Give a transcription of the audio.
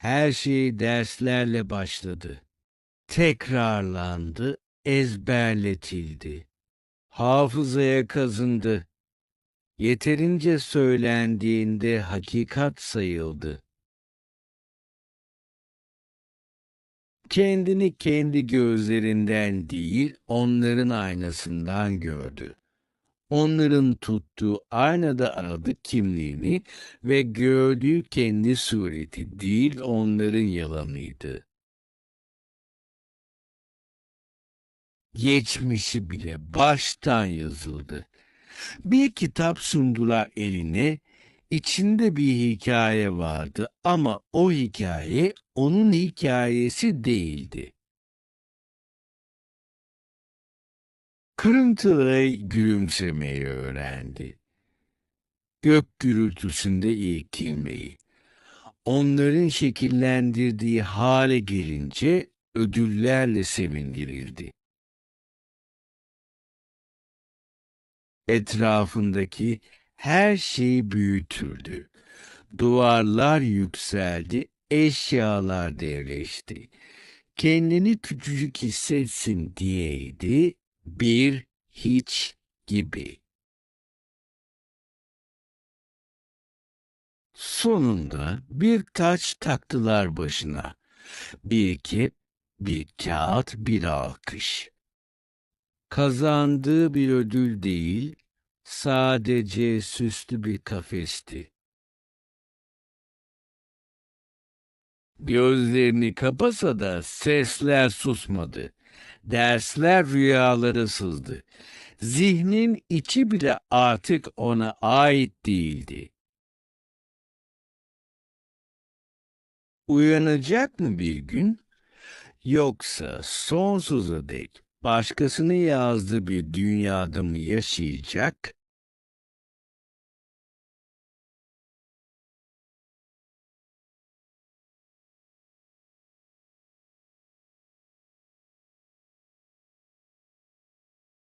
Her şey derslerle başladı. Tekrarlandı, ezberletildi. Hafızaya kazındı. Yeterince söylendiğinde hakikat sayıldı. Kendini kendi gözlerinden değil, onların aynasından gördü. Onların tuttuğu aynada aradı kimliğini ve gördüğü kendi sureti değil onların yalanıydı. Geçmişi bile baştan yazıldı. Bir kitap sundular eline, içinde bir hikaye vardı ama o hikaye onun hikayesi değildi. Kırıntılara gülümsemeyi öğrendi. Gök gürültüsünde irkilmeyi. Onların şekillendirdiği hale gelince ödüllerle sevindirildi. Etrafındaki her şey büyütüldü. Duvarlar yükseldi, eşyalar devleşti. Kendini küçücük hissetsin diyeydi, bir hiç gibi. Sonunda bir taç taktılar başına. Bir kep, bir kağıt, bir alkış. Kazandığı bir ödül değil, sadece süslü bir kafesti. Gözlerini kapasa da sesler susmadı. Dersler rüyalara sızdı. Zihnin içi bile artık ona ait değildi. Uyanacak mı bir gün? Yoksa sonsuza dek başkasının yazdığı bir dünyada mı yaşayacak?